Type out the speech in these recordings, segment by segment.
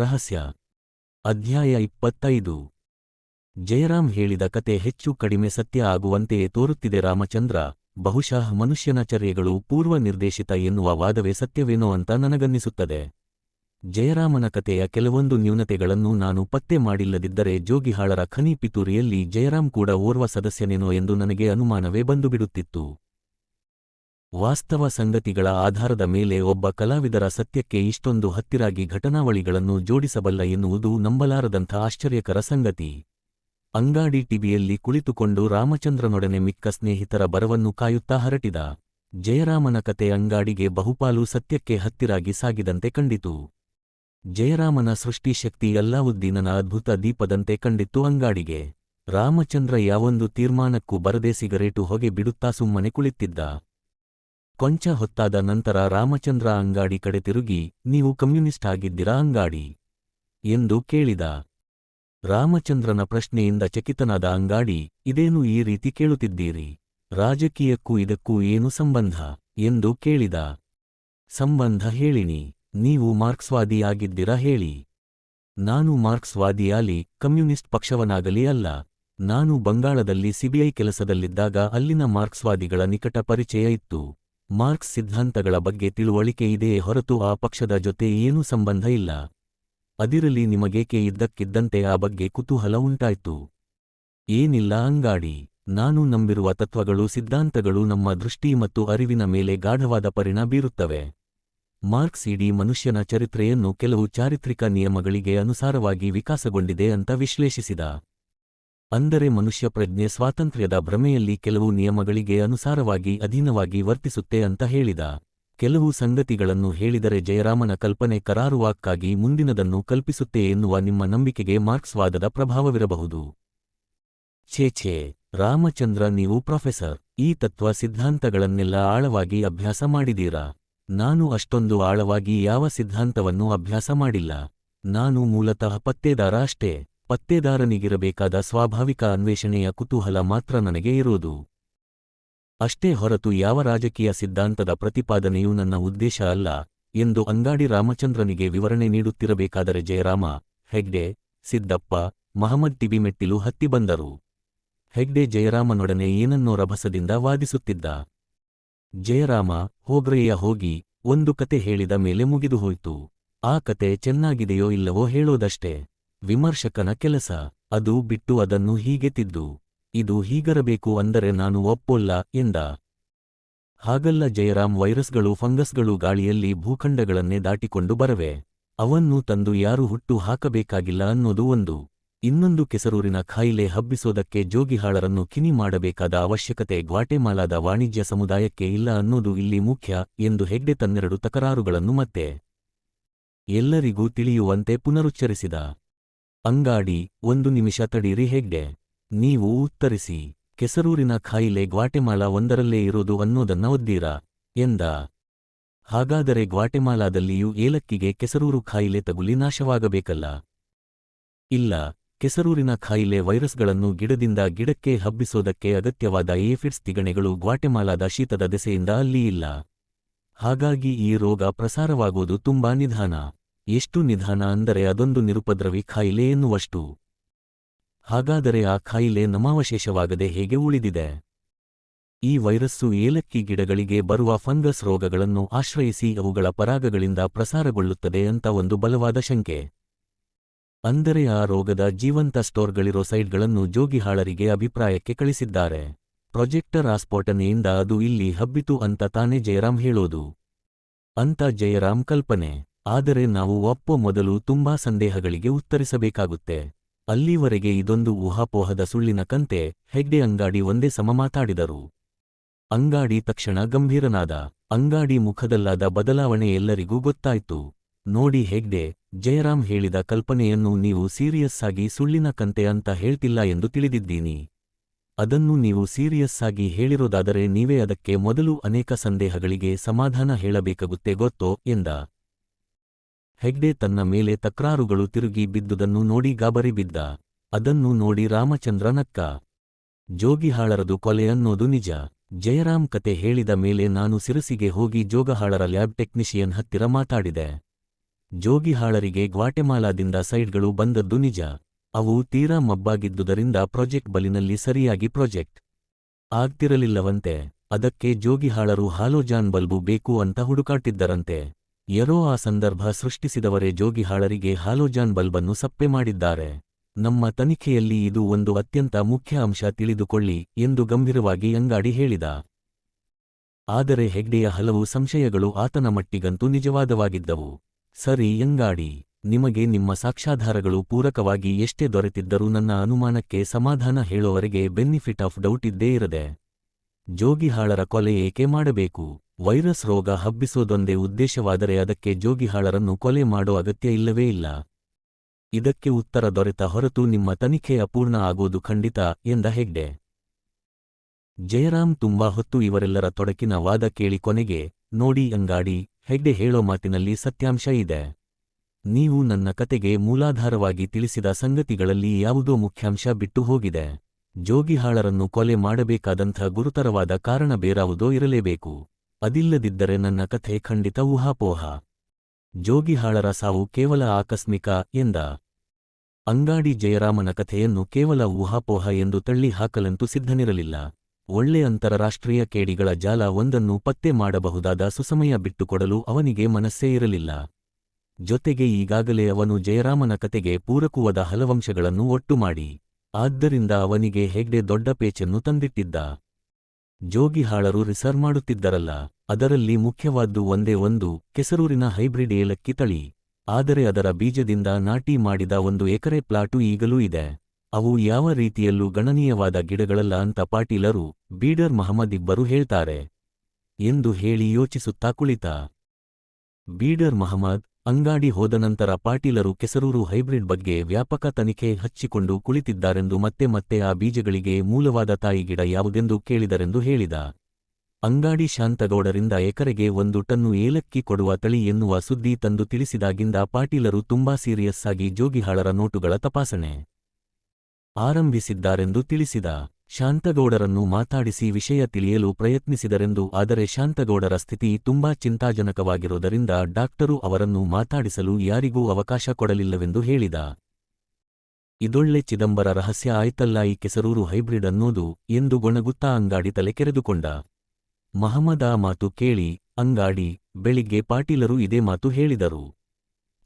ರಹಸ್ಯ. ಅಧ್ಯಾಯ ಇಪ್ಪತ್ತೈದು. ಜಯರಾಮ್ ಹೇಳಿದ ಕತೆ ಹೆಚ್ಚು ಕಡಿಮೆ ಸತ್ಯ ಆಗುವಂತೆಯೇ ತೋರುತ್ತಿದೆ ರಾಮಚಂದ್ರ. ಬಹುಶಃ ಮನುಷ್ಯನ ಚರ್ಯೆಗಳು ಪೂರ್ವ ನಿರ್ದೇಶಿತ ಎನ್ನುವ ವಾದವೇ ಸತ್ಯವೇನೋ ಅಂತ ನನಗನ್ನಿಸುತ್ತದೆ. ಜಯರಾಮನ ಕತೆಯ ಕೆಲವೊಂದು ನ್ಯೂನತೆಗಳನ್ನು ನಾನು ಪತ್ತೆ ಮಾಡಿಲ್ಲದಿದ್ದರೆ ಜೋಗಿಹಾಳರ ಖನಿ ಪಿತೂರಿಯಲ್ಲಿ ಜಯರಾಮ್ ಕೂಡ ಓರ್ವ ಸದಸ್ಯನೇನೋ ಎಂದು ನನಗೆ ಅನುಮಾನವೇ ಬಂದುಬಿಡುತ್ತಿತ್ತು. ವಾಸ್ತವ ಸಂಗತಿಗಳ ಆಧಾರದ ಮೇಲೆ ಒಬ್ಬ ಕಲಾವಿದರ ಸತ್ಯಕ್ಕೆ ಇಷ್ಟೊಂದು ಹತ್ತಿರಾಗಿ ಘಟನಾವಳಿಗಳನ್ನು ಜೋಡಿಸಬಲ್ಲ ಎನ್ನುವುದು ನಂಬಲಾರದಂಥ ಆಶ್ಚರ್ಯಕರ ಸಂಗತಿ. ಅಂಗಾಡಿ ಟಿವಿಯಲ್ಲಿ ಕುಳಿತುಕೊಂಡು ರಾಮಚಂದ್ರನೊಡನೆ ಮಿಕ್ಕ ಸ್ನೇಹಿತರ ಬರವನ್ನು ಕಾಯುತ್ತಾ ಹರಟಿದ. ಜಯರಾಮನ ಕತೆ ಅಂಗಾಡಿಗೆ ಬಹುಪಾಲು ಸತ್ಯಕ್ಕೆ ಹತ್ತಿರಾಗಿ ಸಾಗಿದಂತೆ ಕಂಡಿತು. ಜಯರಾಮನ ಸೃಷ್ಟಿಶಕ್ತಿ ಅಲ್ಲಾವುದ್ದೀನನ ಅದ್ಭುತ ದೀಪದಂತೆ ಕಂಡಿತ್ತು ಅಂಗಾಡಿಗೆ. ರಾಮಚಂದ್ರ ಯಾವೊಂದು ತೀರ್ಮಾನಕ್ಕೂ ಬರದೆ ಸಿಗರೇಟು ಹೊಗೆ ಬಿಡುತ್ತಾ ಸುಮ್ಮನೆ ಕುಳಿತಿದ್ದ ಕೊಂಚ ಹೊತ್ತಾದ ನಂತರ ರಾಮಚಂದ್ರ ಅಂಗಾಡಿ ಕಡೆ ತಿರುಗಿ, ನೀವು ಕಮ್ಯುನಿಸ್ಟ್ ಆಗಿದ್ದೀರಾ ಅಂಗಾಡಿ ಎಂದು ಕೇಳಿದ. ರಾಮಚಂದ್ರನ ಪ್ರಶ್ನೆಯಿಂದ ಚಕಿತನಾದ ಅಂಗಾಡಿ, ಇದೇನು ಈ ರೀತಿ ಕೇಳುತ್ತಿದ್ದೀರಿ? ರಾಜಕೀಯಕ್ಕೂ ಇದಕ್ಕೂ ಏನು ಸಂಬಂಧ ಎಂದು ಕೇಳಿದ. ಸಂಬಂಧ ಹೇಳಿನಿ. ನೀವು ಮಾರ್ಕ್ಸ್ವಾದಿ ಆಗಿದ್ದಿರಾ ಹೇಳಿ. ನಾನು ಮಾರ್ಕ್ಸ್ವಾದಿಯಾಲಿ, ಕಮ್ಯುನಿಸ್ಟ್ ಪಕ್ಷವನಾಗಲಿ ಅಲ್ಲ. ನಾನು ಬಂಗಾಳದಲ್ಲಿ ಸಿಬಿಐ ಕೆಲಸದಲ್ಲಿದ್ದಾಗ ಅಲ್ಲಿನ ಮಾರ್ಕ್ಸ್ವಾದಿಗಳ ನಿಕಟ ಪರಿಚಯ ಇತ್ತು. ಮಾರ್ಕ್ಸ್ ಸಿದ್ಧಾಂತಗಳ ಬಗ್ಗೆ ತಿಳುವಳಿಕೆ ಇದೆಯೇ ಹೊರತು ಆ ಪಕ್ಷದ ಜೊತೆ ಏನೂ ಸಂಬಂಧ ಇಲ್ಲ. ಅದಿರಲಿ ನಿಮಗೇಕೆ ಇದ್ದಕ್ಕಿದ್ದಂತೆ ಆ ಬಗ್ಗೆ ಕುತೂಹಲ ಉಂಟಾಯ್ತು. ಏನಿಲ್ಲ ಅಂಗಾಡಿ, ನಾನು ನಂಬಿರುವ ತತ್ವಗಳು ಸಿದ್ಧಾಂತಗಳು ನಮ್ಮ ದೃಷ್ಟಿ ಮತ್ತು ಅರಿವಿನ ಮೇಲೆ ಗಾಢವಾದ ಪರಿಣಾಮ ಬೀರುತ್ತವೆ. ಮಾರ್ಕ್ಸ್ ಇಡೀ ಮನುಷ್ಯನ ಚರಿತ್ರೆಯನ್ನು ಕೆಲವು ಚಾರಿತ್ರಿಕ ನಿಯಮಗಳಿಗೆ ಅನುಸಾರವಾಗಿ ವಿಕಾಸಗೊಂಡಿದೆ ಅಂತ ವಿಶ್ಲೇಷಿಸಿದ. ಅಂದರೆ ಮನುಷ್ಯ ಪ್ರಜ್ಞೆ ಸ್ವಾತಂತ್ರ್ಯದ ಭ್ರಮೆಯಲ್ಲಿ ಕೆಲವು ನಿಯಮಗಳಿಗೆ ಅನುಸಾರವಾಗಿ ಅಧೀನವಾಗಿ ವರ್ತಿಸುತ್ತೆ ಅಂತ ಹೇಳಿದ. ಕೆಲವು ಸಂಗತಿಗಳನ್ನು ಹೇಳಿದರೆ ಜಯರಾಮನ ಕಲ್ಪನೆ ಕರಾರುವಾಕ್ಕಾಗಿ ಮುಂದಿನದನ್ನು ಕಲ್ಪಿಸುತ್ತೆ ಎನ್ನುವ ನಿಮ್ಮ ನಂಬಿಕೆಗೆ ಮಾರ್ಕ್ಸ್ವಾದದ ಪ್ರಭಾವವಿರಬಹುದು. ಛೇ ರಾಮಚಂದ್ರ ನೀವು ಪ್ರೊಫೆಸರ್, ಈ ತತ್ವ ಸಿದ್ಧಾಂತಗಳನ್ನೆಲ್ಲ ಆಳವಾಗಿ ಅಭ್ಯಾಸ ಮಾಡಿದೀರಾ ನಾನು ಅಷ್ಟೊಂದು ಆಳವಾಗಿ ಯಾವ ಸಿದ್ಧಾಂತವನ್ನು ಅಭ್ಯಾಸ ಮಾಡಿಲ್ಲ. ನಾನು ಮೂಲತಃ ಪತ್ತೇದಾರ ಅಷ್ಟೇ. ಪತ್ತೇದಾರನಿಗಿರಬೇಕಾದ ಸ್ವಾಭಾವಿಕ ಅನ್ವೇಷಣೆಯ ಕುತೂಹಲ ಮಾತ್ರ ನನಗೆ ಇರೋದು ಅಷ್ಟೇ ಹೊರತು ಯಾವ ರಾಜಕೀಯ ಸಿದ್ಧಾಂತದ ಪ್ರತಿಪಾದನೆಯೂ ನನ್ನ ಉದ್ದೇಶ ಅಲ್ಲ ಎಂದು ಅಂಗಾಡಿ ರಾಮಚಂದ್ರನಿಗೆ ವಿವರಣೆ ನೀಡುತ್ತಿರಬೇಕಾದರೆ ಜಯರಾಮ, ಹೆಗ್ಡೆ, ಸಿದ್ದಪ್ಪ, ಮಹಮ್ಮದ್ ಟಿಬಿ ಮೆಟ್ಟಿಲು ಹತ್ತಿ ಬಂದರು. ಹೆಗ್ಡೆ ಜಯರಾಮನೊಡನೆ ಏನನ್ನೋ ರಭಸದಿಂದ ವಾದಿಸುತ್ತಿದ್ದ. ಜಯರಾಮ, ಹೋಗ್ರೆಯ ಹೋಗಿ, ಒಂದು ಕತೆ ಹೇಳಿದ ಮೇಲೆ ಮುಗಿದುಹೋಯ್ತು. ಆ ಕತೆ ಚೆನ್ನಾಗಿದೆಯೋ ಇಲ್ಲವೋ ಹೇಳೋದಷ್ಟೇ. ವಿಮರ್ಶಕನ ಕೆಲಸ. ಅದು ಬಿಟ್ಟು ಅದನ್ನು ಹೀಗೆ ತಿದ್ದು, ಇದು ಹೀಗರಬೇಕು ಅಂದರೆ ನಾನು ಒಪ್ಪೊಲ್ಲ ಎಂದ. ಹಾಗಲ್ಲ ಜಯರಾಮ್ ವೈರಸ್ಗಳು ಫಂಗಸ್ಗಳು ಗಾಳಿಯಲ್ಲಿ ಭೂಖಂಡಗಳನ್ನೇ ದಾಟಿಕೊಂಡು ಬರವೆ. ಅವನ್ನು ತಂದು ಯಾರು ಹುಟ್ಟು ಹಾಕಬೇಕಾಗಿಲ್ಲ ಅನ್ನೋದು ಒಂದು. ಇನ್ನೊಂದು ಕೆಸರೂರಿನ ಖಾಯಿಲೆ ಹಬ್ಬಿಸೋದಕ್ಕೆ ಜೋಗಿಹಾಳರನ್ನು ಕಿನಿ ಮಾಡಬೇಕಾದ ಅವಶ್ಯಕತೆ ಗ್ವಾಟೆಮಾಲಾದ ವಾಣಿಜ್ಯ ಸಮುದಾಯಕ್ಕೆ ಇಲ್ಲ ಅನ್ನೋದು ಇಲ್ಲಿ ಮುಖ್ಯ, ಎಂದು ಹೆಗ್ಡೆ ತನ್ನೆರಡು ತಕರಾರುಗಳನ್ನು ಮತ್ತೆ. ಎಲ್ಲರಿಗೂ ತಿಳಿಯುವಂತೆ ಪುನರುಚ್ಚರಿಸಿದ. ಅಂಗಾಡಿ, ಒಂದು ನಿಮಿಷ ತಡೀರಿ ಹೆಗ್ಡೆ ನೀವು ಉತ್ತರಿಸಿ, ಕೆಸರೂರಿನ ಖಾಯಿಲೆ ಗ್ವಾಟೆಮಾಲಾ ಒಂದರಲ್ಲೇ ಇರೋದು ಅನ್ನೋದನ್ನ ಒದ್ದೀರಾ? ಎಂದ. ಹಾಗಾದರೆ ಗ್ವಾಟೆಮಾಲಾದಲ್ಲಿಯೂ ಏಲಕ್ಕಿಗೆ ಕೆಸರೂರು ಖಾಯಿಲೆ ತಗುಲಿ ನಾಶವಾಗಬೇಕಲ್ಲ? ಇಲ್ಲ, ಕೆಸರೂರಿನ ಖಾಯಿಲೆ ವೈರಸ್ಗಳನ್ನು ಗಿಡದಿಂದ ಗಿಡಕ್ಕೆ ಹಬ್ಬಿಸೋದಕ್ಕೆ ಅಗತ್ಯವಾದ ಏಫಿಡ್ಸ್ ತಿಗಣೆಗಳು ಗ್ವಾಟೆಮಾಲಾದ ಶೀತದ ದೆಸೆಯಿಂದ ಅಲ್ಲಿ ಇಲ್ಲ. ಹಾಗಾಗಿ ಈ ರೋಗ ಪ್ರಸಾರವಾಗೋದು ತುಂಬಾ ನಿಧಾನ. ಎಷ್ಟು ನಿಧಾನ ಅಂದರೆ ಅದೊಂದು ನಿರುಪದ್ರವಿ ಖಾಯಿಲೆ ಎನ್ನುವಷ್ಟು. ಹಾಗಾದರೆ ಆ ಖಾಯಿಲೆ ನಮಾವಶೇಷವಾಗದೆ ಹೇಗೆ ಉಳಿದಿದೆ? ಈ ವೈರಸ್ಸು ಏಲಕ್ಕಿ ಗಿಡಗಳಿಗೆ ಬರುವ ಫಂಗಸ್ ರೋಗಗಳನ್ನು ಆಶ್ರಯಿಸಿ ಅವುಗಳ ಪರಾಗಗಳಿಂದ ಪ್ರಸಾರಗೊಳ್ಳುತ್ತದೆ ಅಂತ ಒಂದು ಬಲವಾದ ಶಂಕೆ. ಅಂದರೆ ಆ ರೋಗದ ಜೀವಂತ ಸ್ಟೋರ್ಗಳಿರೋ ಸೈಟ್ಗಳನ್ನು ಜೋಗಿಹಾಳರಿಗೆ ಅಭಿಪ್ರಾಯಕ್ಕೆ ಕಳಿಸಿದ್ದಾರೆ. ಪ್ರೊಜೆಕ್ಟರ್ ಆಸ್ಫೋಟನೆಯಿಂದ ಅದು ಇಲ್ಲಿ ಹಬ್ಬಿತು ಅಂತ ತಾನೇ ಜಯರಾಮ್ ಹೇಳೋದು. ಅಂತ ಜಯರಾಮ್ ಕಲ್ಪನೆ. ಆದರೆ ನಾವು ಒಪ್ಪೋ ಮೊದಲು ತುಂಬಾ ಸಂದೇಹಗಳಿಗೆ ಉತ್ತರಿಸಬೇಕಾಗುತ್ತೆ. ಅಲ್ಲಿವರೆಗೆ ಇದೊಂದು ಊಹಾಪೋಹದ ಸುಳ್ಳಿನ ಕಂತೆ, ಹೆಗ್ಡೆ ಅಂಗಾಡಿ ಒಂದೇ ಸಮ ಮಾತಾಡಿದರು. ಅಂಗಾಡಿ ತಕ್ಷಣ ಗಂಭೀರನಾದ, ಅಂಗಾಡಿ ಮುಖದಲ್ಲಾದ ಬದಲಾವಣೆ ಎಲ್ಲರಿಗೂ ಗೊತ್ತಾಯ್ತು. ನೋಡಿ ಹೆಗ್ಡೆ, ಜಯರಾಮ್ ಹೇಳಿದ ಕಲ್ಪನೆಯನ್ನು ನೀವು ಸೀರಿಯಸ್ ಆಗಿ ಸುಳ್ಳಿನ ಕಂತೆ ಅಂತ ಹೇಳ್ತಿಲ್ಲ ಎಂದು ತಿಳಿದಿದ್ದೀನಿ. ಅದನ್ನು ನೀವು ಸೀರಿಯಸ್ ಆಗಿ ಹೇಳಿರೋದಾದರೆ ನೀವೇ ಅದಕ್ಕೆ ಮೊದಲು ಅನೇಕ ಸಂದೇಹಗಳಿಗೆ ಸಮಾಧಾನ ಹೇಳಬೇಕಾಗುತ್ತೆ ಗೊತ್ತೋ ಎಂದ. ಹೆಗ್ಡೆ ತನ್ನ ಮೇಲೆ ತಕ್ರಾರುಗಳು ತಿರುಗಿ ಬಿದ್ದುದನ್ನು ನೋಡಿ ಗಾಬರಿ ಬಿದ್ದ. ಅದನ್ನು ನೋಡಿ ರಾಮಚಂದ್ರ ನಕ್ಕ. ಜೋಗಿಹಾಳರದು ಕೊಲೆ ಅನ್ನೋದು ನಿಜ. ಜಯರಾಮ್ ಕತೆ ಹೇಳಿದ ಮೇಲೆ ನಾನು ಸಿರಸಿಗೆ ಹೋಗಿ ಜೋಗಹಾಳರ ಲ್ಯಾಬ್ ಟೆಕ್ನಿಷಿಯನ್ ಹತ್ತಿರ ಮಾತಾಡಿದೆ. ಜೋಗಿಹಾಳರಿಗೆ ಗ್ವಾಟೆಮಾಲಾದಿಂದ ಸೈಡ್ಗಳು ಬಂದದ್ದು ನಿಜ. ಅವು ತೀರಾ ಮಬ್ಬಾಗಿದ್ದುದರಿಂದ ಪ್ರಾಜೆಕ್ಟ್ ಬಲಿನಲ್ಲಿ ಸರಿಯಾಗಿ ಪ್ರಾಜೆಕ್ಟ್ ಆಗ್ತಿರಲಿಲ್ಲವಂತೆ. ಅದಕ್ಕೆ ಜೋಗಿಹಾಳರು ಹಾಲೋಜಾನ್ ಬಲ್ಬು ಬೇಕು ಅಂತ ಹುಡುಕಾಟಿದ್ದರಂತೆ. ಯರೋ ಆ ಸಂದರ್ಭ ಸೃಷ್ಟಿಸಿದವರೇ ಜೋಗಿಹಾಳರಿಗೆ ಹಾಲೋಜಾನ್ ಬಲ್ಬನ್ನು ಸಪ್ಪೆ ಮಾಡಿದ್ದಾರೆ. ನಮ್ಮ ತನಿಖೆಯಲ್ಲಿ ಇದು ಒಂದು ಅತ್ಯಂತ ಮುಖ್ಯ ಅಂಶ ತಿಳಿದುಕೊಳ್ಳಿ ಎಂದು ಗಂಭೀರವಾಗಿ ಅಂಗಾಡಿ ಹೇಳಿದ. ಆದರೆ ಹೆಗ್ಡೆಯ ಹಲವು ಸಂಶಯಗಳು ಆತನ ಮಟ್ಟಿಗಂತೂ ನಿಜವಾದವಾಗಿದ್ದವು. ಸರಿ ಎಂಗಾಡಿ ನಿಮಗೆ ನಿಮ್ಮ ಸಾಕ್ಷ್ಯಾಧಾರಗಳು ಪೂರಕವಾಗಿ ಎಷ್ಟೇ ದೊರೆತಿದ್ದರೂ ನನ್ನ ಅನುಮಾನಕ್ಕೆ ಸಮಾಧಾನ ಹೇಳೋವರೆಗೆ ಬೆನಿಫಿಟ್ ಆಫ್ ಡೌಟ್ ಇದ್ದೇ ಇರದೆ. ಜೋಗಿಹಾಳರ ಕೊಲೆ ಏಕೆ ಮಾಡಬೇಕು? ವೈರಸ್ ರೋಗ ಹಬ್ಬಿಸೋದೊಂದೇ ಉದ್ದೇಶವಾದರೆ ಅದಕ್ಕೆ ಜೋಗಿಹಾಳರನ್ನು ಕೊಲೆ ಮಾಡೋ ಅಗತ್ಯ ಇಲ್ಲವೇ ಇಲ್ಲ. ಇದಕ್ಕೆ ಉತ್ತರ ದೊರೆತ ಹೊರತು ನಿಮ್ಮ ತನಿಖೆ ಅಪೂರ್ಣ ಆಗೋದು ಖಂಡಿತ, ಎಂದ ಹೆಗ್ಡೆ. ಜಯರಾಮ್ ತುಂಬಾ ಹೊತ್ತು ಇವರೆಲ್ಲರ ತೊಡಕಿನ ವಾದ ಕೇಳಿ ಕೊನೆಗೆ, ನೋಡಿ ಅಂಗಾಡಿ, ಹೆಗ್ಡೆ ಹೇಳೋ ಮಾತಿನಲ್ಲಿ ಸತ್ಯಾಂಶ ಇದೆ. ನೀವು ನನ್ನ ಕತೆಗೆ ಮೂಲಾಧಾರವಾಗಿ ತಿಳಿಸಿದ ಸಂಗತಿಗಳಲ್ಲಿ ಯಾವುದೋ ಮುಖ್ಯಾಂಶ ಬಿಟ್ಟು ಹೋಗಿದೆ. ಜೋಗಿಹಾಳರನ್ನು ಕೊಲೆ ಮಾಡಬೇಕಾದಂಥ ಗುರುತರವಾದ ಕಾರಣ ಬೇರಾವುದೋ ಇರಲೇಬೇಕು. ಅದಿಲ್ಲದಿದ್ದರೆ ನನ್ನ ಕಥೆ ಖಂಡಿತ ಊಹಾಪೋಹ. ಜೋಗಿಹಾಳರ ಸಾವು ಕೇವಲ ಆಕಸ್ಮಿಕ ಎಂದ. ಅಂಗಾಡಿ ಜಯರಾಮನ ಕಥೆಯನ್ನು ಕೇವಲ ಊಹಾಪೋಹ ಎಂದು ತಳ್ಳಿ ಹಾಕಲಂತೂ ಸಿದ್ಧನಿರಲಿಲ್ಲ. ಒಳ್ಳೆ ಅಂತಾರಾಷ್ಟ್ರೀಯ ಕೇಡಿಗಳ ಜಾಲ ಒಂದನ್ನು ಪತ್ತೆ ಮಾಡಬಹುದಾದ ಸುಸಮಯ ಬಿಟ್ಟುಕೊಡಲು ಅವನಿಗೆ ಮನಸ್ಸೇ ಇರಲಿಲ್ಲ. ಜೊತೆಗೆ ಈಗಾಗಲೇ ಅವನು ಜಯರಾಮನ ಕತೆಗೆ ಪೂರಕವಾದ ಹಲವಂಶಗಳನ್ನು ಒಟ್ಟು ಮಾಡಿ. ಆದ್ದರಿಂದ ಅವನಿಗೆ ಹೆಗ್ಡೆ ದೊಡ್ಡ ಪೇಚನ್ನು ತಂದಿಟ್ಟಿದ್ದ. ಜೋಗಿಹಾಳರು ರಿಸರ್ವ್ ಮಾಡುತ್ತಿದ್ದರಲ್ಲ, ಅದರಲ್ಲಿ ಮುಖ್ಯವಾದ್ದು ಒಂದೇ ಒಂದು ಕೆಸರೂರಿನ ಹೈಬ್ರಿಡ್ ಏಲಕ್ಕಿ ತಳಿ. ಆದರೆ ಅದರ ಬೀಜದಿಂದ ನಾಟಿ ಮಾಡಿದ ಒಂದು ಎಕರೆ ಪ್ಲಾಟು ಈಗಲೂ ಇದೆ. ಅವು ಯಾವ ರೀತಿಯಲ್ಲೂ ಗಣನೀಯವಾದ ಗಿಡಗಳಲ್ಲ ಅಂತ ಪಾಟೀಲರು ಬೀಡರ್ ಮಹಮ್ಮದ್ ಇಬ್ಬರು ಹೇಳ್ತಾರೆ. ಎಂದು ಹೇಳಿ ಯೋಚಿಸುತ್ತಾ ಕುಳಿತ. ಬೀಡರ್ ಮಹಮ್ಮದ್ ಅಂಗಾಡಿ ಹೋದ ನಂತರ ಪಾಟೀಲರು ಕೆಸರೂರು ಹೈಬ್ರಿಡ್ ಬಗ್ಗೆ ವ್ಯಾಪಕ ತನಿಖೆ ಹಚ್ಚಿಕೊಂಡು ಕುಳಿತಿದ್ದಾರೆಂದು ಮತ್ತೆ ಮತ್ತೆ ಆ ಬೀಜಗಳಿಗೆ ಮೂಲವಾದ ತಾಯಿ ಗಿಡ ಯಾವುದೆಂದು ಕೇಳಿದರೆಂದು ಹೇಳಿದ. ಅಂಗಾಡಿ ಶಾಂತಗೌಡರಿಂದ ಎಕರೆಗೆ ಒಂದು ಟನ್ನು ಏಲಕ್ಕಿ ಕೊಡುವ ತಳಿ ಎನ್ನುವ ಸುದ್ದಿ ತಂದು ತಿಳಿಸಿದಾಗಿಂದ ಪಾಟೀಲರು ತುಂಬಾ ಸೀರಿಯಸ್ ಆಗಿ ಜೋಗಿಹಾಳರ ನೋಟುಗಳ ತಪಾಸಣೆ. ಆರಂಭಿಸಿದ್ದಾರೆಂದು ತಿಳಿಸಿದ ಶಾಂತಗೌಡರನ್ನು ಮಾತಾಡಿಸಿ ವಿಷಯ ತಿಳಿಯಲು ಪ್ರಯತ್ನಿಸಿದರೆಂದು, ಆದರೆ ಶಾಂತಗೌಡರ ಸ್ಥಿತಿ ತುಂಬಾ ಚಿಂತಾಜನಕವಾಗಿರುವುದರಿಂದ ಡಾಕ್ಟರು ಅವರನ್ನು ಮಾತಾಡಿಸಲು ಯಾರಿಗೂ ಅವಕಾಶ ಕೊಡಲಿಲ್ಲವೆಂದು ಹೇಳಿದ. ಇದೊಳ್ಳೆ ಚಿದಂಬರ ರಹಸ್ಯ ಆಯ್ತಲ್ಲ ಈ ಕೆಸರೂರು ಹೈಬ್ರಿಡ್ ಅನ್ನೋದು? ಎಂದು ಗೊಣಗುತ್ತಾ ಅಂಗಾಡಿ ತಲೆ ಕೆರೆದುಕೊಂಡ. ಮಹಮ್ಮದ ಮಾತು ಕೇಳಿ, ಅಂಗಾಡಿ, ಬೆಳಿಗ್ಗೆ ಪಾಟೀಲರು ಇದೇ ಮಾತು ಹೇಳಿದರು.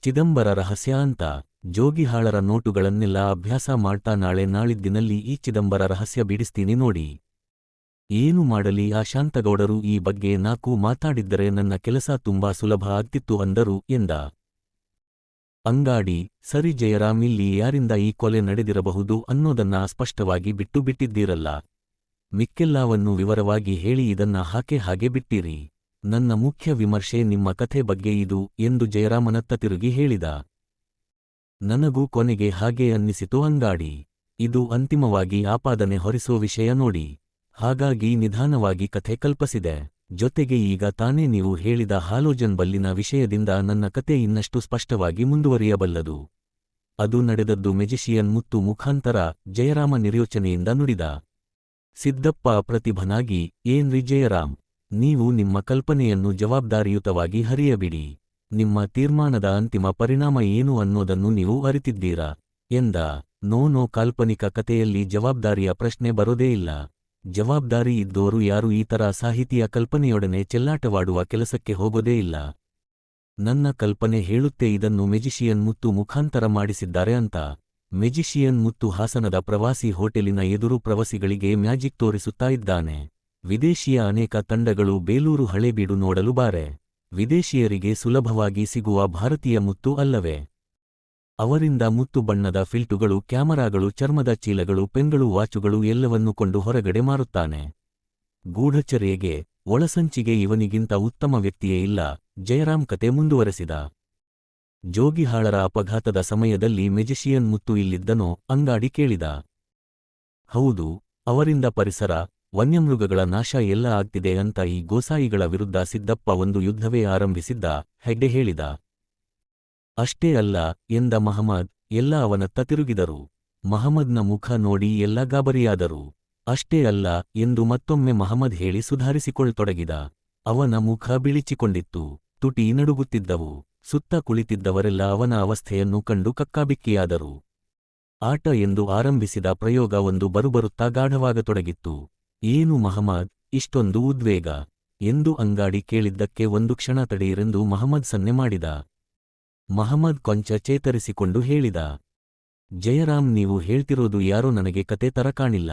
ಚಿದಂಬರ ರಹಸ್ಯ ಅಂತ ಜೋಗಿಹಾಳರ ನೋಟುಗಳನ್ನೆಲ್ಲ ಅಭ್ಯಾಸ ಮಾಡ್ತಾ ನಾಳೆ ನಾಳಿದ್ದಿನಲ್ಲಿ ಈ ಚಿದಂಬರ ರಹಸ್ಯ ಬಿಡಿಸ್ತೀನಿ ನೋಡಿ. ಏನು ಮಾಡಲಿ ಆ ಶಾಂತಗೌಡರು ಈ ಬಗ್ಗೆ ನಾಕು ಮಾತಾಡಿದ್ದರೆ ನನ್ನ ಕೆಲಸ ತುಂಬಾ ಸುಲಭ ಆಗ್ತಿತ್ತು ಅಂದರು ಎಂದ. ಅಂಗಾಡಿ, ಸರಿ ಜಯರಾಮ್ ಇಲ್ಲಿ ಯಾರಿಂದ ಈ ಕೊಲೆ ನಡೆದಿರಬಹುದು ಅನ್ನೋದನ್ನ ಸ್ಪಷ್ಟವಾಗಿ ಬಿಟ್ಟು ಬಿಟ್ಟಿದ್ದೀರಲ್ಲ. ಮಿಕ್ಕೆಲ್ಲಾವನ್ನು ವಿವರವಾಗಿ ಹೇಳಿ ಇದನ್ನ ಹಾಕೆ ಹಾಗೆ ಬಿಟ್ಟಿರಿ. ನನ್ನ ಮುಖ್ಯ ವಿಮರ್ಶೆ ನಿಮ್ಮ ಕಥೆ ಬಗ್ಗೆ ಇದು ಎಂದು ಜಯರಾಮನತ್ತ ತಿರುಗಿ ಹೇಳಿದ. ನನಗೂ ಕೊನೆಗೆ ಹಾಗೆ ಅನ್ನಿಸಿತು ಅಂಗಾಡಿ. ಇದು ಅಂತಿಮವಾಗಿ ಆಪಾದನೆ ಹೊರಿಸೋ ವಿಷಯ ನೋಡಿ. ಹಾಗಾಗಿ ನಿಧಾನವಾಗಿ ಕಥೆ ಕಲ್ಪಸಿದೆ. ಜೊತೆಗೆ ಈಗ ತಾನೇ ನೀವು ಹೇಳಿದ ಹಾಲೋಜನ್ ಬಲ್ಲಿನ ವಿಷಯದಿಂದ ನನ್ನ ಕತೆ ಇನ್ನಷ್ಟು ಸ್ಪಷ್ಟವಾಗಿ ಮುಂದುವರಿಯಬಲ್ಲದು. ಅದು ನಡೆದದ್ದು ಮೆಜಿಷಿಯನ್ ಮುತ್ತು ಮುಖಾಂತರ ಜಯರಾಮ ನಿರ್ಯೋಚನೆಯಿಂದ ನುಡಿದ. ಸಿದ್ದಪ್ಪ ಪ್ರತಿಭನಾಗಿ, ಏನ್ರಿ ಜಯರಾಮ್? ನೀವು ನಿಮ್ಮ ಕಲ್ಪನೆಯನ್ನು ಜವಾಬ್ದಾರಿಯುತವಾಗಿ ಹರಿಯಬಿಡಿ. ನಿಮ್ಮ ತೀರ್ಮಾನದ ಅಂತಿಮ ಪರಿಣಾಮ ಏನು ಅನ್ನೋದನ್ನು ನೀವು ಅರಿತಿದ್ದೀರಾ? ಎಂದ. ನೋ ನೋ ಕಾಲ್ಪನಿಕ ಕಥೆಯಲ್ಲಿ ಜವಾಬ್ದಾರಿಯ ಪ್ರಶ್ನೆ ಬರೋದೇ ಇಲ್ಲ. ಜವಾಬ್ದಾರಿ ಇದ್ದೋರು ಯಾರು ಈ ತರ ಸಾಹಿತಿಯ ಕಲ್ಪನೆಯೊಡನೆ ಚೆಲ್ಲಾಟವಾಡುವ ಕೆಲಸಕ್ಕೆ ಹೋಗೋದೇ ಇಲ್ಲ. ನನ್ನ ಕಲ್ಪನೆ ಹೇಳುತ್ತೆ ಇದನ್ನು ಮೆಜಿಷಿಯನ್ ಮುತ್ತು ಮುಖಾಂತರ ಮಾಡಿಸಿದ್ದಾರೆ ಅಂತ. ಮೆಜಿಷಿಯನ್ ಮುತ್ತು ಹಾಸನದ ಪ್ರವಾಸಿ ಹೋಟೆಲಿನ ಎದುರು ಪ್ರವಾಸಿಗಳಿಗೆ ಮ್ಯಾಜಿಕ್ ತೋರಿಸುತ್ತಾ ಇದ್ದಾನೆ. ವಿದೇಶಿಯ ಅನೇಕ ತಂಡಗಳು ಬೇಲೂರು ಹಳೇಬೀಡು ನೋಡಲು ಬಾರೆ. ವಿದೇಶಿಯರಿಗೆ ಸುಲಭವಾಗಿ ಸಿಗುವ ಭಾರತೀಯ ಮುತ್ತು ಅಲ್ಲವೇ? ಅವರಿಂದ ಮುತ್ತು ಬಣ್ಣದ ಫಿಲ್ಟುಗಳು, ಕ್ಯಾಮರಾಗಳು, ಚರ್ಮದ ಚೀಲಗಳು, ಪೆನ್ಗಳು, ವಾಚುಗಳು ಎಲ್ಲವನ್ನೂ ಕೊಂಡು ಹೊರಗಡೆ ಮಾರುತ್ತಾನೆ. ಗೂಢಚರ್ಯೆಗೆ ಒಳಸಂಚಿಗೆ ಇವನಿಗಿಂತ ಉತ್ತಮ ವ್ಯಕ್ತಿಯೇ ಇಲ್ಲ ಜಯರಾಮ್ ಕತೆ ಮುಂದುವರೆಸಿದ. ಜೋಗಿಹಾಳರ ಅಪಘಾತದ ಸಮಯದಲ್ಲಿ ಮೆಜಿಷಿಯನ್ ಮುತ್ತು ಇಲ್ಲಿದ್ದನೋ ಅಂಗಾಡಿ ಕೇಳಿದ. ಹೌದು, ಅವರಿಂದ ಪರಿಸರ ವನ್ಯಮೃಗಗಳ ನಾಶ ಎಲ್ಲ ಆಗ್ತಿದೆ ಅಂತ ಈ ಗೋಸಾಯಿಗಳ ವಿರುದ್ಧ ಸಿದ್ದಪ್ಪ ಒಂದು ಯುದ್ಧವೇ ಆರಂಭಿಸಿದ್ದ, ಹೆಗ್ಡೆ ಹೇಳಿದ. ಅಷ್ಟೇ ಅಲ್ಲ, ಎಂದ ಮಹಮ್ಮದ್ ಎಲ್ಲ ಅವನತ್ತ ತಿರುಗಿದರು. ಮಹಮ್ಮದ್ನ ಮುಖ ನೋಡಿ ಎಲ್ಲ ಗಾಬರಿಯಾದರು. ಅಷ್ಟೇ ಅಲ್ಲ, ಎಂದು ಮತ್ತೊಮ್ಮೆ ಮಹಮ್ಮದ್ ಹೇಳಿ ಸುಧಾರಿಸಿಕೊಳ್ತೊಡಗಿದ ಅವನ ಮುಖ ಬಿಳಿಚಿಕೊಂಡಿತ್ತು, ತುಟಿ ನಡುಗುತ್ತಿದ್ದವು. ಸುತ್ತ ಕುಳಿತಿದ್ದವರೆಲ್ಲ ಅವನ ಅವಸ್ಥೆಯನ್ನು ಕಂಡು ಕಕ್ಕಾಬಿಕ್ಕಿಯಾದರು. ಆಟ ಎಂದು ಆರಂಭಿಸಿದ ಪ್ರಯೋಗ ಒಂದು ಬರುಬರುತ್ತಾ ಗಾಢವಾಗತೊಡಗಿತ್ತು. ಏನು ಮಹಮ್ಮದ್ ಇಷ್ಟೊಂದು ಉದ್ವೇಗ ಎಂದು ಅಂಗಾಡಿ ಕೇಳಿದ್ದಕ್ಕೆ ಒಂದು ಕ್ಷಣ ತಡೆಯಿರೆಂದು ಮಹಮ್ಮದ್ ಸನ್ನೆ ಮಾಡಿದ. ಮಹಮ್ಮದ್ ಕೊಂಚ ಚೇತರಿಸಿಕೊಂಡು ಹೇಳಿದ. ಜಯರಾಮ್, ನೀವು ಹೇಳ್ತಿರೋದು ಯಾರೋ ನನಗೆ ಕತೆ ತರ ಕಾಣಿಲ್ಲ.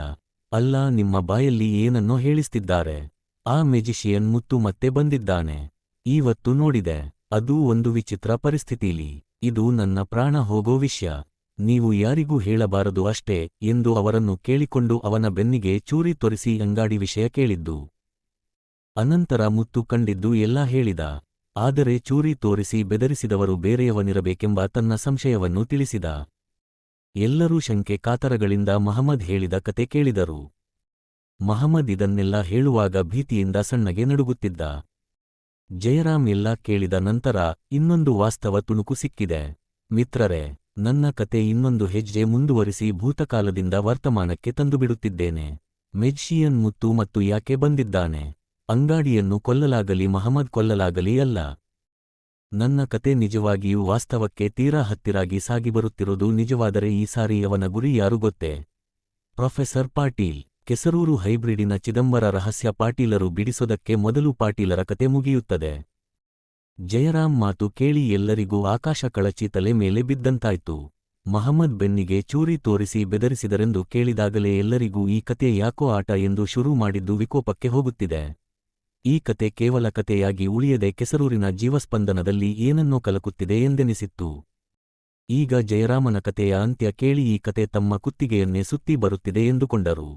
ಅಲ್ಲ, ನಿಮ್ಮ ಬಾಯಲ್ಲಿ ಏನನ್ನೋ ಹೇಳಿಸ್ತಿದ್ದಾರೆ. ಆ ಮೆಜಿಷಿಯನ್ ಮುತ್ತು ಮತ್ತೆ ಬಂದಿದ್ದಾನೆ. ಈವತ್ತು ನೋಡಿದೆ. ಅದೂ ಒಂದು ವಿಚಿತ್ರ ಪರಿಸ್ಥಿತಿಲಿ. ಇದು ನನ್ನ ಪ್ರಾಣ ಹೋಗೋ ವಿಷಯ. ನೀವು ಯಾರಿಗೂ ಹೇಳಬಾರದು ಅಷ್ಟೇ ಎಂದು ಅವರನ್ನು ಕೇಳಿಕೊಂಡು ಅವನ ಬೆನ್ನಿಗೆ ಚೂರಿ ತೋರಿಸಿ ಅಂಗಾಡಿ ವಿಷಯ ಕೇಳಿದ್ದು. ಅನಂತರ ಮುತ್ತು ಕಂಡಿದ್ದು ಎಲ್ಲಾ ಹೇಳಿದ. ಆದರೆ ಚೂರಿ ತೋರಿಸಿ ಬೆದರಿಸಿದವರು ಬೇರೆಯವನಿರಬೇಕೆಂಬ ತನ್ನ ಸಂಶಯವನ್ನು ತಿಳಿಸಿದ. ಎಲ್ಲರೂ ಶಂಕೆ ಕಾತರಗಳಿಂದ ಮಹಮ್ಮದ್ ಹೇಳಿದ ಕತೆ ಕೇಳಿದರು. ಮಹಮ್ಮದ್ ಇದನ್ನೆಲ್ಲ ಹೇಳುವಾಗ ಭೀತಿಯಿಂದ ಸಣ್ಣಗೆ ನಡುಗುತ್ತಿದ್ದ. ಜಯರಾಮ್ ಎಲ್ಲ ಕೇಳಿದ ನಂತರ ಇನ್ನೊಂದು ವಾಸ್ತವ ತುಣುಕು ಸಿಕ್ಕಿದೆ. ಮಿತ್ರರೇ ನನ್ನ ಕತೆ ಇನ್ನೊಂದು ಹೆಜ್ಜೆ ಮುಂದುವರಿಸಿ ಭೂತಕಾಲದಿಂದ ವರ್ತಮಾನಕ್ಕೆ ತಂದುಬಿಡುತ್ತಿದ್ದೇನೆ. ಮೆಜ್ಷಿಯನ್ ಮುತ್ತು ಮತ್ತು ಯಾಕೆ ಬಂದಿದ್ದಾನೆ? ಅಂಗಾಡಿಯನ್ನು ಕೊಲ್ಲಲಾಗಲಿ ಮಹಮ್ಮದ್ ಕೊಲ್ಲಲಾಗಲಿ ಅಲ್ಲ. ನನ್ನ ಕತೆ ನಿಜವಾಗಿಯೂ ವಾಸ್ತವಕ್ಕೆ ತೀರಾ ಹತ್ತಿರಾಗಿ ಸಾಗಿ ಬರುತ್ತಿರುವುದು ನಿಜವಾದರೆ ಈ ಸಾರಿ ಅವನ ಗುರಿ ಯಾರು ಗೊತ್ತೇ? ಪ್ರೊಫೆಸರ್ ಪಾಟೀಲ್, ಕೆಸರೂರು ಹೈಬ್ರಿಡಿನ ಚಿದಂಬರ ರಹಸ್ಯ ಪಾಟೀಲರು ಬಿಡಿಸೋದಕ್ಕೆ ಮೊದಲು ಪಾಟೀಲರ ಕತೆ ಮುಗಿಯುತ್ತದೆ. ಜಯರಾಮ್ ಮಾತು ಕೇಳಿ ಎಲ್ಲರಿಗೂ ಆಕಾಶ ಕಳಚಿ ತಲೆ ಮೇಲೆ ಬಿದ್ದಂತಾಯ್ತು. ಮಹಮ್ಮದ್ ಬೆನ್ನಿಗೆ ಚೂರಿ ತೋರಿಸಿ ಬೆದರಿಸಿದರೆಂದು ಕೇಳಿದಾಗಲೇ ಎಲ್ಲರಿಗೂ ಈ ಕತೆ ಯಾಕೋ ಆಟ ಎಂದು ಶುರು ಮಾಡಿದ್ದು ವಿಕೋಪಕ್ಕೆ ಹೋಗುತ್ತಿದೆ. ಈ ಕತೆ ಕೇವಲ ಕತೆಯಾಗಿ ಉಳಿಯದೆ ಕೆಸರೂರಿನ ಜೀವಸ್ಪಂದನದಲ್ಲಿ ಏನನ್ನೋ ಕಲಕುತ್ತಿದೆ ಎಂದೆನಿಸಿತ್ತು. ಈಗ ಜಯರಾಮನ ಕತೆಯ ಅಂತ್ಯ ಕೇಳಿ ಈ ಕತೆ ತಮ್ಮ ಕುತ್ತಿಗೆಯನ್ನೇ ಸುತ್ತಿ ಬರುತ್ತಿದೆ ಎಂದುಕೊಂಡರು.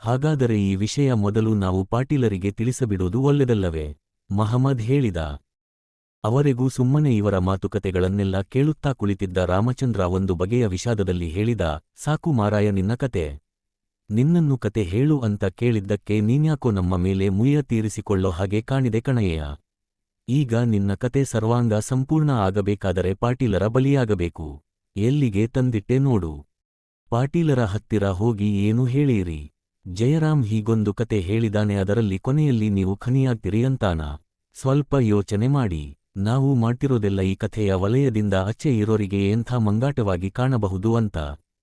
ಹಾಗಾದರೆ ಈ ವಿಷಯ ಮೊದಲು ನಾವು ಪಾಟೀಲರಿಗೆ ತಿಳಿಸಬಿಡುವುದು ಒಳ್ಳೆದಲ್ಲವೇ? ಮಹಮ್ಮದ್ ಹೇಳಿದ, ಅವರೆಗೂ ಸುಮ್ಮನೆ ಇವರ ಮಾತುಕತೆಗಳನ್ನೆಲ್ಲ ಕೇಳುತ್ತಾ ಕುಳಿತಿದ್ದ ರಾಮಚಂದ್ರ ಒಂದು ಬಗೆಯ ವಿಷಾದದಲ್ಲಿ ಹೇಳಿದ, ಸಾಕು ಮಾರಾಯ ನಿನ್ನ ಕತೆ. ನಿನ್ನನ್ನು ಕತೆ ಹೇಳು ಅಂತ ಕೇಳಿದ್ದಕ್ಕೆ ನೀನ್ಯಾಕೋ ನಮ್ಮ ಮೇಲೆ ಮುಯ್ಯ ತೀರಿಸಿಕೊಳ್ಳೋ ಹಾಗೆ ಕಾಣಿದೆ ಕಣಯ್ಯ ಈಗ ನಿನ್ನ ಕತೆ ಸರ್ವಾಂಗ ಸಂಪೂರ್ಣ ಆಗಬೇಕಾದರೆ ಪಾಟೀಲರ ಬಲಿಯಾಗಬೇಕು. ಎಲ್ಲಿಗೆ ತಂದಿಟ್ಟೆ ನೋಡು. ಪಾಟೀಲರ ಹತ್ತಿರ ಹೋಗಿ ಏನು ಹೇಳಿರಿ. ಜಯರಾಮ್ ಹೀಗೊಂದು ಕತೆ ಹೇಳಿದಾನೆ ಅದರಲ್ಲಿ ಕೊನೆಯಲ್ಲಿ ನೀವು ಖನಿಯಾಗ್ತಿರಿ ಅಂತಾನ? ಸ್ವಲ್ಪ ಯೋಚನೆ ಮಾಡಿ, ನಾವು ಮಾಡ್ತಿರೋದೆಲ್ಲ ಈ ಕಥೆಯ ವಲಯದಿಂದ ಅಚ್ಚೆ ಇರೋರಿಗೆ ಎಂಥ ಮಂಗಾಟವಾಗಿ ಕಾಣಬಹುದು ಅಂತ.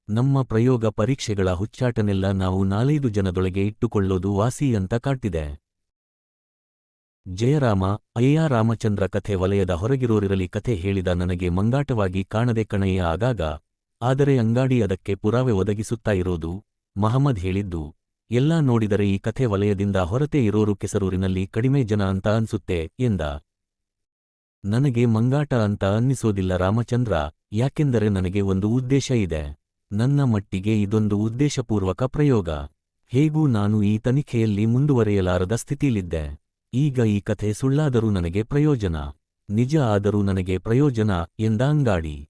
ನಮ್ಮ ಪ್ರಯೋಗ ಪರೀಕ್ಷೆಗಳ ಹುಚ್ಚಾಟನೆಲ್ಲ ನಾವು ನಾಲೈದು ಜನದೊಳಗೆ ಇಟ್ಟುಕೊಳ್ಳೋದು ವಾಸಿ ಅಂತ ಕಾಡ್ತಿದೆ ಜಯರಾಮ, ಅಯ್ಯ ರಾಮಚಂದ್ರ ಕಥೆ ವಲಯದ ಹೊರಗಿರೋರಿರಲಿ ಕಥೆ ಹೇಳಿದ ನನಗೆ ಮಂಗಾಟವಾಗಿ ಕಾಣದೆ ಕಣಯ್ಯ ಆಗಾಗ, ಆದರೆ ಅಂಗಾಡಿ ಅದಕ್ಕೆ ಪುರಾವೆ ಒದಗಿಸುತ್ತಾ ಇರೋದು, ಮಹಮ್ಮದ್ ಹೇಳಿದ್ದು. ಎಲ್ಲಾ ನೋಡಿದರೆ ಈ ಕಥೆ ವಲಯದಿಂದ ಹೊರತೆ ಇರೋರು ಕೆಸರೂರಿನಲ್ಲಿ ಕಡಿಮೆ ಜನ ಅಂತ ಅನ್ಸುತ್ತೆ, ಎಂದ. ನನಗೆ ಮಂಗಾಟ ಅಂತ ಅನ್ನಿಸೋದಿಲ್ಲ ರಾಮಚಂದ್ರ, ಯಾಕೆಂದರೆ ನನಗೆ ಒಂದು ಉದ್ದೇಶ ಇದೆ. ನನ್ನ ಮಟ್ಟಿಗೆ ಇದೊಂದು ಉದ್ದೇಶಪೂರ್ವಕ ಪ್ರಯೋಗ. ಹೇಗೂ ನಾನು ಈ ತನಿಖೆಯಲ್ಲಿ ಮುಂದುವರೆಯಲಾರದ ಸ್ಥಿತಿಲಿದ್ದೆ ಈಗ ಈ ಕಥೆ ಸುಳ್ಳಾದರೂ ನನಗೆ ಪ್ರಯೋಜನ. ನಿಜ ಆದರೂ ನನಗೆ ಪ್ರಯೋಜನ, ಎಂದ ಅಂಗಾಡಿ.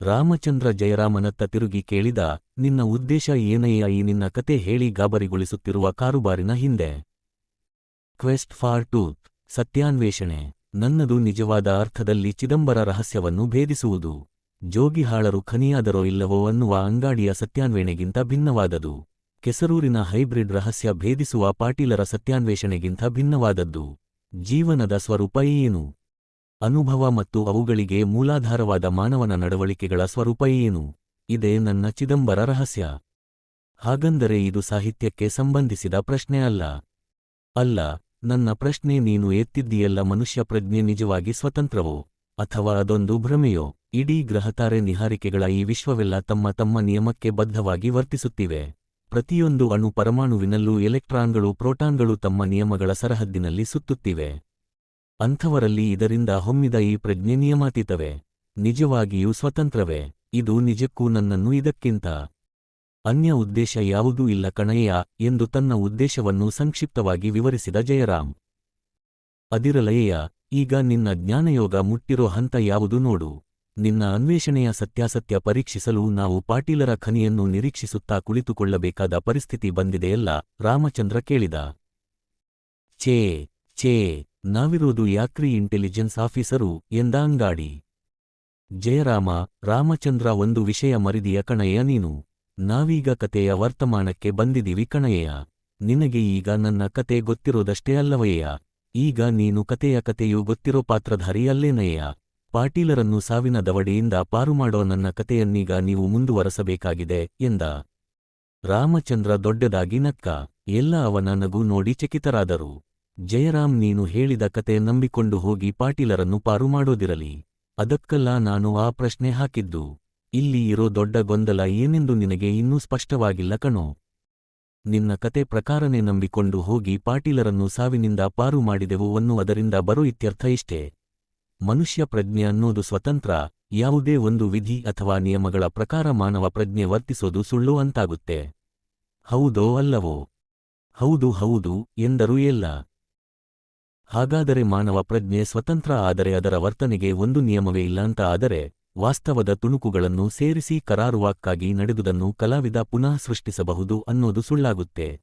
ರಾಮಚಂದ್ರ ಜಯರಾಮನತ್ತ ತಿರುಗಿ ಕೇಳಿದ, ನಿನ್ನ ಉದ್ದೇಶ ಏನಯ್ಯ ಈ ನಿನ್ನ ಕತೆ ಹೇಳಿ ಗಾಬರಿಗೊಳಿಸುತ್ತಿರುವ ಕಾರುಬಾರಿನ ಹಿಂದೆ. ಕ್ವೆಸ್ಟ್ ಫಾರ್ ಟೂತ್, ಸತ್ಯಾನ್ವೇಷಣೆ. ನನ್ನದು ನಿಜವಾದ ಅರ್ಥದಲ್ಲಿ ಚಿದಂಬರ ರಹಸ್ಯವನ್ನು ಭೇದಿಸುವುದು. ಜೋಗಿಹಾಳರು ಖನಿಯಾದರೋ ಇಲ್ಲವೋ ಅನ್ನುವ ಅಂಗಾಡಿಯ ಸತ್ಯಾನ್ವೇಷಣೆಗಿಂತ ಭಿನ್ನವಾದದು. ಕೆಸರೂರಿನ ಹೈಬ್ರಿಡ್ ರಹಸ್ಯ ಭೇದಿಸುವ ಪಾಟೀಲರ ಸತ್ಯಾನ್ವೇಷಣೆಗಿಂತ ಭಿನ್ನವಾದದ್ದು. ಜೀವನದ ಸ್ವರೂಪ ಏನು? ಅನುಭವ ಮತ್ತು ಅವುಗಳಿಗೆ ಮೂಲಾಧಾರವಾದ ಮಾನವನ ನಡವಳಿಕೆಗಳ ಸ್ವರೂಪ ಏನು? ಇದೇ ನನ್ನ ಚಿದಂಬರ ರಹಸ್ಯ. ಹಾಗಂದರೆ ಇದು ಸಾಹಿತ್ಯಕ್ಕೆ ಸಂಬಂಧಿಸಿದ ಪ್ರಶ್ನೆ ಅಲ್ಲ. ಅಲ್ಲ, ನನ್ನ ಪ್ರಶ್ನೆ ನೀನು ಎತ್ತಿದ್ದೀಯಲ್ಲ ಮನುಷ್ಯ ಪ್ರಜ್ಞೆ ನಿಜವಾಗಿ ಸ್ವತಂತ್ರವೋ? ಅಥವಾ ಅದೊಂದು ಭ್ರಮೆಯೋ? ಇಡೀ ಗ್ರಹತಾರೆ ನಿಹಾರಿಕೆಗಳ ಈ ವಿಶ್ವವೆಲ್ಲ ತಮ್ಮ ತಮ್ಮ ನಿಯಮಕ್ಕೆ ಬದ್ಧವಾಗಿ ವರ್ತಿಸುತ್ತಿವೆ. ಪ್ರತಿಯೊಂದು ಅಣು ಪರಮಾಣುವಿನಲ್ಲೂ ಎಲೆಕ್ಟ್ರಾನ್ಗಳು, ಪ್ರೋಟಾನ್ಗಳು ತಮ್ಮ ನಿಯಮಗಳ ಸರಹದ್ದಿನಲ್ಲಿ ಸುತ್ತುತ್ತಿವೆ. ಅಂಥವರಲ್ಲಿ ಇದರಿಂದ ಹೊಮ್ಮಿದ ಈ ಪ್ರಜ್ಞೆ ನಿಯಮಾತೀತವೇ? ನಿಜವಾಗಿಯೂ ಸ್ವತಂತ್ರವೇ? ಇದು ನಿಜಕ್ಕೂ ನನ್ನನ್ನು ಇದಕ್ಕಿಂತ ಅನ್ಯ ಉದ್ದೇಶ ಯಾವುದೂ ಇಲ್ಲ ಕಣಯ್ಯ ಎಂದು ತನ್ನ ಉದ್ದೇಶವನ್ನು ಸಂಕ್ಷಿಪ್ತವಾಗಿ ವಿವರಿಸಿದ ಜಯರಾಮ್. ಅದಿರಲಯ್ಯ ಈಗ ನಿನ್ನ ಜ್ಞಾನಯೋಗ ಮುಟ್ಟಿರೋ ಹಂತ ಯಾವುದು ನೋಡು. ನಿನ್ನ ಅನ್ವೇಷಣೆಯ ಸತ್ಯಾಸತ್ಯ ಪರೀಕ್ಷಿಸಲು ನಾವು ಪಾಟೀಲರ ಖನಿಯನ್ನು ನಿರೀಕ್ಷಿಸುತ್ತಾ ಕುಳಿತುಕೊಳ್ಳಬೇಕಾದ ಪರಿಸ್ಥಿತಿ ಬಂದಿದೆಯಲ್ಲ? ರಾಮಚಂದ್ರ ಕೇಳಿದ. ಛೇ ಛೇ ನಾವಿರೋದು ಯಾಕ್ರಿ ಇಂಟೆಲಿಜೆನ್ಸ್ ಆಫೀಸರು ಎಂದ ಅಂಗಾಡಿ. ಜಯರಾಮ, ರಾಮಚಂದ್ರ ಒಂದು ವಿಷಯ ಮರಿದಿಯ ಕಣಯ್ಯ ನೀನು. ನಾವೀಗ ಕತೆಯ ವರ್ತಮಾನಕ್ಕೆ ಬಂದಿದ್ದೀವಿ ಕಣಯ್ಯ ನಿನಗೆ ಈಗ ನನ್ನ ಕತೆ ಗೊತ್ತಿರೋದಷ್ಟೇ ಅಲ್ಲವಯ್ಯ. ಈಗ ನೀನು ಕತೆಯ ಕತೆಯು ಗೊತ್ತಿರೋ ಪಾತ್ರಧಾರಿ ಅಲ್ಲೇನಯ್ಯ. ಪಾಟೀಲರನ್ನು ಸಾವಿನ ದವಡೆಯಿಂದ ಪಾರುಮಾಡೋ ನನ್ನ ಕತೆಯನ್ನೀಗ ನೀವು ಮುಂದುವರಸಬೇಕಾಗಿದೆ, ಎಂದ. ರಾಮಚಂದ್ರ ದೊಡ್ಡದಾಗಿ ನಕ್ಕ. ಎಲ್ಲ ಅವನ ನಗು ನೋಡಿ ಚಕಿತರಾದರು. ಜಯರಾಮ್ ನೀನು ಹೇಳಿದ ಕತೆ ನಂಬಿಕೊಂಡು ಹೋಗಿ ಪಾಟೀಲರನ್ನು ಪಾರು ಮಾಡೋದಿರಲಿ. ಅದಕ್ಕಲ್ಲ ನಾನು ಆ ಪ್ರಶ್ನೆ ಹಾಕಿದ್ದು. ಇಲ್ಲಿ ಇರೋ ದೊಡ್ಡ ಗೊಂದಲ ಏನೆಂದು ನಿನಗೆ ಇನ್ನೂ ಸ್ಪಷ್ಟವಾಗಿಲ್ಲ ಕಣೋ. ನಿನ್ನ ಕತೆ ಪ್ರಕಾರನೇ ನಂಬಿಕೊಂಡು ಹೋಗಿ ಪಾಟೀಲರನ್ನು ಸಾವಿನಿಂದ ಪಾರು ಮಾಡಿದೆವು ಅನ್ನುವುದರಿಂದ ಬರೋ ಇತ್ಯರ್ಥ ಇಷ್ಟೇ. ಮನುಷ್ಯ ಪ್ರಜ್ಞೆ ಅನ್ನೋದು ಸ್ವತಂತ್ರ, ಯಾವುದೇ ಒಂದು ವಿಧಿ ಅಥವಾ ನಿಯಮಗಳ ಪ್ರಕಾರ ಮಾನವ ಪ್ರಜ್ಞೆ ವರ್ತಿಸೋದು ಸುಳ್ಳು ಅಂತಾಗುತ್ತೆ. ಹೌದೋ ಅಲ್ಲವೋ? ಹೌದು ಹೌದು ಎಂದರೂ ಎಲ್ಲ. ಹಾಗಾದರೆ ಮಾನವ ಪ್ರಜ್ಞೆ ಸ್ವತಂತ್ರ ಆದರೆ ಅದರ ವರ್ತನೆಗೆ ಒಂದು ನಿಯಮವೇ ಇಲ್ಲ ಅಂತ ಆದರೆ ವಾಸ್ತವದ ತುಣುಕುಗಳನ್ನು ಸೇರಿಸಿ ಕರಾರುವಾಕ್ಕಾಗಿ ನಡೆದುದನ್ನು ಕಲಾವಿದ ಪುನಃ ಸೃಷ್ಟಿಸಬಹುದು ಅನ್ನೋದು ಸುಳ್ಳಾಗುತ್ತೆ.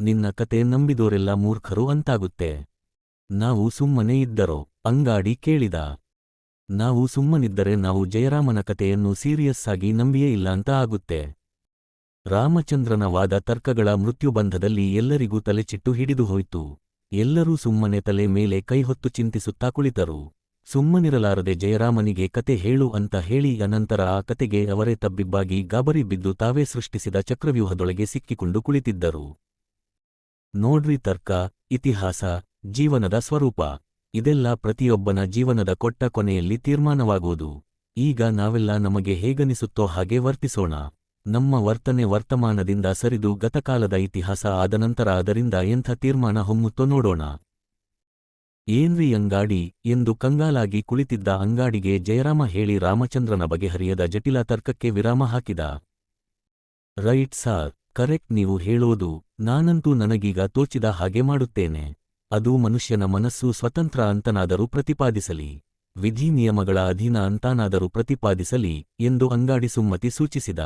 ನಿನ್ನ ಕತೆ ನಂಬಿದೋರೆಲ್ಲ ಮೂರ್ಖರು ಅಂತಾಗುತ್ತೆ. ನಾವು ಸುಮ್ಮನೆ ಇದ್ದರೋ? ಅಂಗಾಡಿ ಕೇಳಿದ. ನಾವು ಸುಮ್ಮನಿದ್ದರೆ ನಾವು ಜಯರಾಮನ ಕತೆಯನ್ನು ಸೀರಿಯಸ್ ಆಗಿ ನಂಬಿಯೇ ಇಲ್ಲ ಅಂತ ಆಗುತ್ತೆ. ರಾಮಚಂದ್ರನ ವಾದ ತರ್ಕಗಳ ಮೃತ್ಯುಬಂಧದಲ್ಲಿ ಎಲ್ಲರಿಗೂ ತಲೆಚಿಟ್ಟು ಹಿಡಿದು ಹೋಯ್ತು. ಎಲ್ಲರೂ ಸುಮ್ಮನೆ ತಲೆ ಮೇಲೆ ಕೈಹೊತ್ತು ಚಿಂತಿಸುತ್ತಾ ಕುಳಿತರು. ಸುಮ್ಮನಿರಲಾರದೆ ಜಯರಾಮನಿಗೆ ಕತೆ ಹೇಳು ಅಂತ ಹೇಳಿ ಅನಂತರ ಆ ಕತೆಗೆ ಅವರೇ ತಬ್ಬಿಬ್ಬಾಗಿ ಗಾಬರಿ ಬಿದ್ದು ತಾವೇ ಸೃಷ್ಟಿಸಿದ ಚಕ್ರವ್ಯೂಹದೊಳಗೆ ಸಿಕ್ಕಿಕೊಂಡು ಕುಳಿತಿದ್ದರು. ನೋಡ್ರಿ ತರ್ಕ, ಇತಿಹಾಸ, ಜೀವನದ ಸ್ವರೂಪ. ಇದೆಲ್ಲ ಪ್ರತಿಯೊಬ್ಬನ ಜೀವನದ ಕೊಟ್ಟ ಕೊನೆಯಲ್ಲಿ ತೀರ್ಮಾನವಾಗುವುದು ಈಗ ನಾವೆಲ್ಲ ನಮಗೆ ಹೇಗನಿಸುತ್ತೋ ಹಾಗೆ ವರ್ತಿಸೋಣ. ನಮ್ಮ ವರ್ತನೆ ವರ್ತಮಾನದಿಂದ ಸರಿದು ಗತಕಾಲದ ಇತಿಹಾಸ ಆದನಂತರ ಅದರಿಂದ ಎಂಥ ತೀರ್ಮಾನ ಹೊಮ್ಮುತ್ತೋ ನೋಡೋಣ. ಏನ್ರಿ ಅಂಗಾಡಿ? ಎಂದು ಕಂಗಾಲಾಗಿ ಕುಳಿತಿದ್ದ ಅಂಗಾಡಿಗೆ ಜಯರಾಮ ಹೇಳಿ ರಾಮಚಂದ್ರನ ಬಗೆಹರಿಯದ ಜಟಿಲ ತರ್ಕಕ್ಕೆ ವಿರಾಮ ಹಾಕಿದ. ರೈಟ್ ಸಾರ್, ಕರೆಕ್ಟ್ ನೀವು ಹೇಳೋದು, ನಾನಂತೂ ನನಗೀಗ ತೋಚಿದ ಹಾಗೆ ಮಾಡುತ್ತೇನೆ. ಅದು ಮನುಷ್ಯನ ಮನಸ್ಸು ಸ್ವತಂತ್ರ ಅಂತನಾದರೂ ಪ್ರತಿಪಾದಿಸಲಿ. ವಿಧಿ ನಿಯಮಗಳ ಅಧೀನ ಅಂತಾನಾದರೂ ಪ್ರತಿಪಾದಿಸಲಿ, ಎಂದು ಅಂಗಾಡಿ ಸುಮ್ಮತಿ ಸೂಚಿಸಿದ.